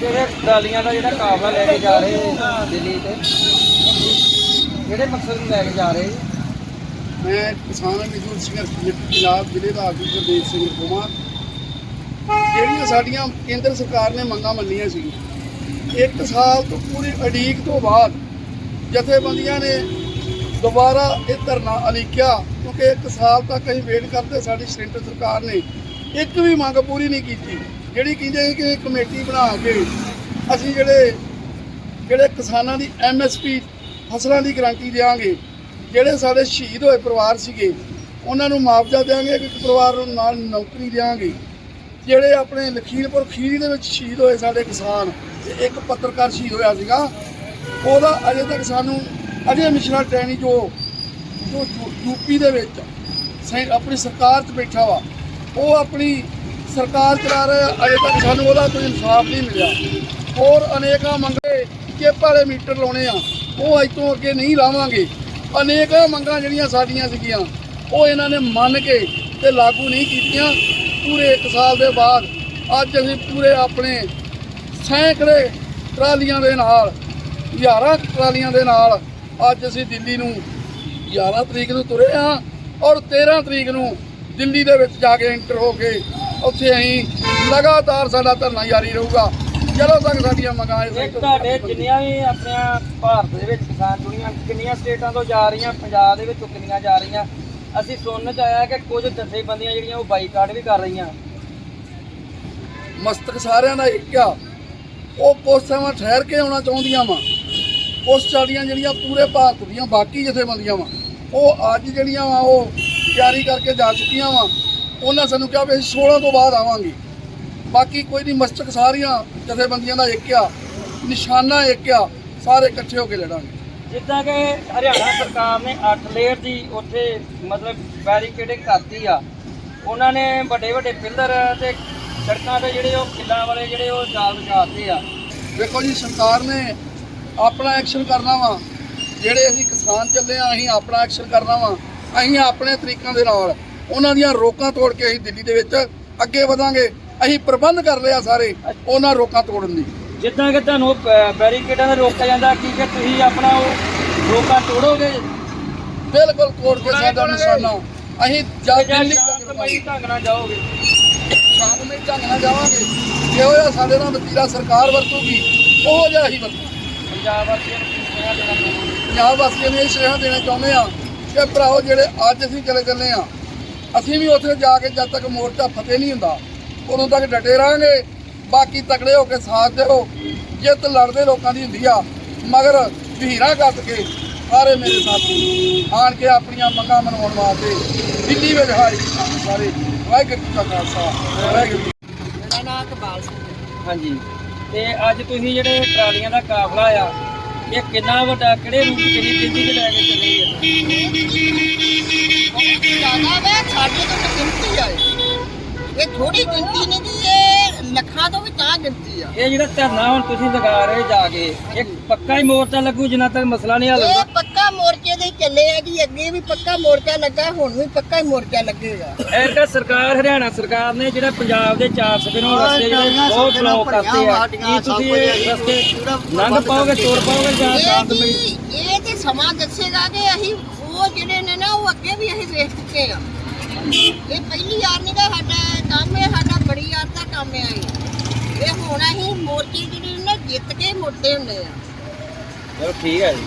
ਜਿਹੜੇ ਟਰਾਲੀਆਂ ਦਾ ਜਿਹੜਾ ਕਾਫਲਾ ਲੈ ਕੇ ਜਾ ਰਹੇ ਦਿੱਲੀ ਤੇ ਜਿਹੜੇ ਮਕਸਦ ਨੂੰ ਲੈ ਕੇ ਜਾ ਰਹੇ ਮੈਂ ਕਿਸਾਨ ਮਜ਼ਦੂਰ ਸੰਘਰਸ਼ ਪੰਜਾਬ ਜ਼ਿਲ੍ਹੇ ਦਾ ਆਗੂ ਗੁਰਦੇਵ ਸਿੰਘ ਕੁਮਾਰ ਜਿਹੜੀਆਂ ਸਾਡੀਆਂ ਕੇਂਦਰ ਸਰਕਾਰ ਨੇ ਮੰਗਾਂ ਮੰਨੀਆਂ ਸੀ, ਇੱਕ ਸਾਲ ਤੋਂ ਪੂਰੀ ਅਡੀਕ ਤੋਂ ਬਾਅਦ ਜਥੇਬੰਦੀਆਂ ਨੇ ਦੁਬਾਰਾ ਇਹ ਧਰਨਾ ਅਲੀਕਿਆ ਕਿਉਂਕਿ ਇੱਕ ਸਾਲ ਤੱਕ ਅਸੀਂ ਵੇਟ ਕਰਦੇ ਸਾਡੀ ਸੈਂਟਰ ਸਰਕਾਰ ਨੇ ਇੱਕ ਵੀ ਮੰਗ ਪੂਰੀ ਨਹੀਂ ਕੀਤੀ। ਜਿਹੜੀ ਕਹਿੰਦੇ ਸੀ ਕਿ ਕਮੇਟੀ ਬਣਾ ਕੇ ਅਸੀਂ ਜਿਹੜੇ ਜਿਹੜੇ ਕਿਸਾਨਾਂ ਦੀ ਐਮਐਸਪੀ ਫਸਲਾਂ ਦੀ ਗਾਰੰਟੀ ਦੇਵਾਂਗੇ ਜਿਹੜੇ ਸਾਡੇ ਸ਼ਹੀਦ ਹੋਏ ਪਰਿਵਾਰ ਸੀਗੇ, ਉਹਨਾਂ ਨੂੰ ਮੁਆਵਜ਼ਾ ਦੇਵਾਂਗੇ ਇੱਕ ਪਰਿਵਾਰ ਨੂੰ ਨਾਲ ਨੌਕਰੀ ਦੇਵਾਂਗੇ ਜਿਹੜੇ ਆਪਣੇ ਲਖੀਮਪੁਰ ਖੀਰੀ ਦੇ ਵਿੱਚ ਸ਼ਹੀਦ ਹੋਏ ਸਾਡੇ ਕਿਸਾਨ, ਤੇ ਇੱਕ ਪੱਤਰਕਾਰ ਸ਼ਹੀਦ ਹੋਇਆ ਸੀਗਾ, ਉਹਦਾ ਅਜੇ ਤੱਕ ਸਾਨੂੰ, ਅਜੇ ਮਿਸ਼ਰਾ ਟੈਣੀ ਜੋ ਜੋ ਯੂਪੀ ਦੇ ਵਿੱਚ ਸੈਂ- ਆਪਣੀ ਸਰਕਾਰ 'ਚ ਬੈਠਾ ਵਾ, ਉਹ ਆਪਣੀ ਸਰਕਾਰ ਚਲਾ ਰਿਹਾ ਅਜੇ ਤੱਕ ਸਾਨੂੰ ਉਹਦਾ ਕੋਈ ਇਨਸਾਫ ਨਹੀਂ ਮਿਲਿਆ। ਹੋਰ ਅਨੇਕਾਂ ਮੰਗੇ ਚਿੱਪ ਵਾਲੇ ਮੀਟਰ ਲਾਉਣੇ ਆ, ਉਹ ਅੱਜ ਤੋਂ ਅੱਗੇ ਨਹੀਂ ਲਾਵਾਂਗੇ। ਅਨੇਕਾਂ ਮੰਗਾਂ ਜਿਹੜੀਆਂ ਸਾਡੀਆਂ ਸੀਗੀਆਂ, ਉਹ ਇਹਨਾਂ ਨੇ ਮੰਨ ਕੇ ਤੇ ਲਾਗੂ ਨਹੀਂ ਕੀਤੀਆਂ। ਪੂਰੇ 1 ਸਾਲ ਦੇ ਬਾਅਦ ਅੱਜ ਅਸੀਂ ਪੂਰੇ ਆਪਣੇ ਸੈਂਕੜੇ ਟਰਾਲੀਆਂ ਦੇ ਨਾਲ, ਹਜ਼ਾਰਾਂ ਟਰਾਲੀਆਂ ਦੇ ਨਾਲ ਅੱਜ ਅਸੀਂ ਦਿੱਲੀ ਨੂੰ 11 ਤਰੀਕ ਨੂੰ ਤੁਰੇ ਹਾਂ ਔਰ 13 ਤਰੀਕ ਨੂੰ ਦਿੱਲੀ ਦੇ ਵਿੱਚ ਜਾ ਕੇ ਐਂਟਰ ਹੋ ਕੇ ਉੱਥੇ ਅਸੀਂ ਲਗਾਤਾਰ ਸਾਡਾ ਧਰਨਾ ਜਾਰੀ ਰਹੂਗਾ। ਜਦੋਂ ਤੱਕ ਸਾਡੀਆਂ ਮੰਗਾਂ ਇਸ ਤੁਹਾਡੇ ਜਿੰਨੀਆਂ ਵੀ ਆਪਣੀਆਂ ਭਾਰਤ ਦੇ ਵਿੱਚ ਕਿਸਾਨ ਦੁਨੀਆ ਕਿੰਨੀਆਂ ਸਟੇਟਾਂ ਤੋਂ ਜਾ ਰਹੀਆਂ ਪੰਜਾਬ ਦੇ ਵਿੱਚੋਂ ਕਿੰਨੀਆਂ ਜਾ ਰਹੀਆਂ ਅਸੀਂ ਸੁਣਨ ਚ ਆਇਆ ਕਿ ਕੁਝ ਜਥੇਬੰਦੀਆਂ ਜਿਹੜੀਆਂ ਉਹ ਬਾਈਕਾਟ ਵੀ ਕਰ ਰਹੀਆਂ। ਮਸਤਕ ਸਾਰਿਆਂ ਦਾ ਇੱਕ ਆ। ਉਹ ਪੋਸਟਾਂ ਠਹਿਰ ਕੇ ਆਉਣਾ ਚਾਹੁੰਦੀਆਂ ਵਾ। ਉਸ ਸਾਡੀਆਂ ਜਿਹੜੀਆਂ ਪੂਰੇ ਭਾਰਤ ਦੀਆਂ ਬਾਕੀ ਜਥੇਬੰਦੀਆਂ ਵਾ ਉਹ ਅੱਜ ਜਿਹੜੀਆਂ ਵਾ ਉਹ ਤਿਆਰੀ ਕਰਕੇ ਜਾ ਚੁੱਕੀਆਂ ਵਾ। ਉਹਨਾਂ ਸਾਨੂੰ ਕਿਹਾ ਵੀ ਅਸੀਂ 16 ਤੋਂ ਬਾਅਦ ਆਵਾਂਗੇ। ਬਾਕੀ ਕੋਈ ਨਹੀਂ ਮਸਤਕ ਸਾਰੀਆਂ ਜਥੇਬੰਦੀਆਂ ਦਾ ਇੱਕ ਆ ਨਿਸ਼ਾਨਾ ਇੱਕ ਆ ਸਾਰੇ ਇਕੱਠੇ ਹੋ ਕੇ ਲੜਾਂਗੇ। ਜਿੱਦਾਂ ਕਿ ਹਰਿਆਣਾ ਸਰਕਾਰ ਨੇ 8 ਲੇਅਰ ਦੀ ਉੱਥੇ ਮਤਲਬ ਬੈਰੀਕੇਡਿੰਗ ਕਰਤੀ ਆ ਉਹਨਾਂ ਨੇ ਵੱਡੇ ਵੱਡੇ ਪਿੱਲਰ ਤੇ ਸੜਕਾਂ ਤੇ ਜਿਹੜੇ ਉਹ ਕਿੱਲਾਂ ਵਾਲੇ ਜਿਹੜੇ ਉਹ ਜਾਲ ਵਿਛਾਤੇ ਆ। ਵੇਖੋ ਜੀ ਸਰਕਾਰ ਨੇ ਆਪਣਾ ਐਕਸ਼ਨ ਕਰਨਾ ਵਾ। ਜਿਹੜੇ ਅਸੀਂ ਕਿਸਾਨ ਚੱਲੇ ਆ ਅਸੀਂ ਆਪਣਾ ਐਕਸ਼ਨ ਕਰਨਾ ਵਾ। ਅਸੀਂ ਆਪਣੇ ਤਰੀਕਾਂ ਦੇ ਨਾਲ ਉਹਨਾਂ ਦੀਆਂ ਰੋਕਾਂ ਤੋੜ ਕੇ ਅਸੀਂ ਦਿੱਲੀ ਦੇ ਵਿੱਚ ਅੱਗੇ ਵਧਾਂਗੇ। ਅਸੀਂ ਪ੍ਰਬੰਧ ਕਰ ਲਿਆ ਸਾਰੇ ਉਹਨਾਂ ਰੋਕਾਂ ਤੋੜਨ ਦੀ। ਜਿੱਦਾਂ ਕਿ ਤੁਹਾਨੂੰ ਬੈਰੀਕੇਡਾਂ ਦਾ ਰੋਕਿਆ ਜਾਂਦਾ ਕੀ ਕਿ ਤੁਸੀਂ ਆਪਣਾ ਉਹ ਰੋਕਾਂ ਤੋੜੋਗੇ? ਬਿਲਕੁਲ ਤੋੜ ਕੇ ਸਾਡਾ ਨਿਸ਼ਾਨਾ। ਅਸੀਂ ਜਾਂ ਸ਼ਾਂਤਮਈ ਢੰਗ ਨਾਲ ਜਾਓਗੇ। ਸ਼ਾਂਤਮਈ ਢੰਗ ਨਾਲ ਜਾਵਾਂਗੇ। ਜਿਹੋ ਜਿਹਾ ਸਾਡੇ ਨਾਲ ਵਤੀਰਾ ਸਰਕਾਰ ਵਰਤੂਗੀ ਉਹ ਜਿਹਾ ਹੀ ਵਰਤੂ। ਪੰਜਾਬ ਵਾਸੀਆਂ ਨੂੰ ਪੰਜਾਬ ਵਾਸੀਆਂ ਨੂੰ ਇਹ ਸੁਨੇਹਾ ਦੇਣਾ ਚਾਹੁੰਦੇ ਆ ਕਿ ਭਰਾਓ ਜਿਹੜੇ ਅੱਜ ਅਸੀਂ ਚਲੇ ਚੱਲੇ ਆ ਅਸੀਂ ਵੀ ਉੱਥੇ ਜਾ ਕੇ ਜਦ ਤੱਕ ਮੋਰਚਾ ਫਤਿਹ ਨਹੀਂ ਹੁੰਦਾ ਉਦੋਂ ਤੱਕ ਡਟੇ ਰਹਾਂਗੇ। ਬਾਕੀ ਤਕੜੇ ਹੋ ਕੇ ਸਾਥ ਦਿਓ। ਜਿੱਤ ਲੜਦੇ ਲੋਕਾਂ ਦੀ ਹੁੰਦੀ ਆ ਮਗਰ ਵੀਰਾਂ ਕੱਟ ਕੇ ਸਾਰੇ ਮੇਰੇ ਸਾਥੀ ਆਣ ਕੇ ਆਪਣੀਆਂ ਮੰਗਾਂ ਮਨਾਉਣ ਵਾਸਤੇ ਦਿੱਲੀ ਵਿੱਚ ਹਾਜ਼ਰ ਸਾਰੇ। ਵਾਹਿਗੁਰੂ ਜੀ ਕਾ ਖਾਲਸਾ ਵਾਹਿਗੁਰੂ। ਮੇਰਾ ਨਾਮ ਕਬਾਲ ਸਿੰਘ ਹਾਂਜੀ। ਤੇ ਅੱਜ ਤੁਸੀਂ ਜਿਹੜੇ ਟਰਾਲੀਆਂ ਦਾ ਕਾਫਲਾ ਆ ਇਹ ਕਿੰਨਾ ਵੱਡਾ ਕਿਹੜੇ ਰੂਟ ਕਿਹੜੀ ਦਿੱਲੀ ਤੇ ਲੈ ਕੇ ਚੱਲੇ ਆ ਬਹੁਤ ਜ਼ਿਆਦਾ ਵੇ ਸਾਡੇ ਤੋਂ ਤਾਂ ਗਿਣਤੀ ਆ ਇਹ। ਇਹ ਥੋੜੀ ਗਿਣਤੀ ਨਹੀਂ ਗੀ ਇਹ ਲੱਖਾਂ ਤੋਂ ਵੀ ਤਾਂ ਗਿਣਤੀ ਆ। ਇਹ ਜਿਹੜਾ ਧਰਨਾ ਹੁਣ ਤੁਸੀਂ ਲਗਾ ਰਹੇ ਜਾ ਕੇ ਇਹ ਪੱਕਾ ਹੀ ਮੋਰਚਾ ਲੱਗੂ ਜਿੰਨਾ ਤੱਕ ਮਸਲਾ ਨਹੀਂ ਹੱਲ ਇਹ ਹੁੰਦਾ। ਪੱਕਾ ਚੱਲੇ ਆ ਜੀ ਅੱਗੇ ਵੀ ਪੱਕਾ ਮੋਰਚਾ ਲੱਗਾ ਹੁਣ ਵੀ ਪੱਕਾ ਹੀ ਮੋਰਚਾ ਲੱਗੇਗਾ। ਇਹ ਤਾਂ ਸਰਕਾਰ ਹਰਿਆਣਾ ਸਰਕਾਰ ਨੇ ਜਿਹੜਾ ਪੰਜਾਬ ਦੇ ਚਾਰ ਸਫਿਨੋਂ ਰਸਤੇ ਜਿਹੜੇ ਬਹੁਤ ਬਲੌਕ ਕਰਤੇ ਆ ਕੀ ਤੁਸੀਂ ਇਹ ਰਸਤੇ ਲੰਘ ਪਾਓਗੇ ਤੋੜ ਪਾਓਗੇ ਜਾਂ ਸ਼ਾਂਤਮਈ ਜੀ ਇਹ ਤੇ ਸਮਾਂ ਦੱਸੇਗਾ ਕਿ ਅਸੀਂ ਉਹ ਜਿਹੜੇ ਨੇ ਨਾ ਉਹ ਅੱਗੇ ਵੀ ਅਸੀਂ ਵੇਖ ਚੁੱਕੇ ਆ। ਇਹ ਪਹਿਲੀ ਵਾਰ ਨਹੀਂ ਦਾ ਸਾਡਾ ਕੰਮ ਹੈ ਸਾਡਾ ਬੜੀ ਵਾਰ ਦਾ ਕੰਮ ਹੈ ਇਹ। ਇਹ ਹੁਣ ਅਸੀਂ ਮੋਰਚੇ ਜਿਹੜੇ ਨੇ ਜਿੱਤ ਕੇ ਮੁੜਦੇ ਹੁੰਦੇ ਆ। ਚਲੋ ਠੀਕ ਹੈ ਜੀ।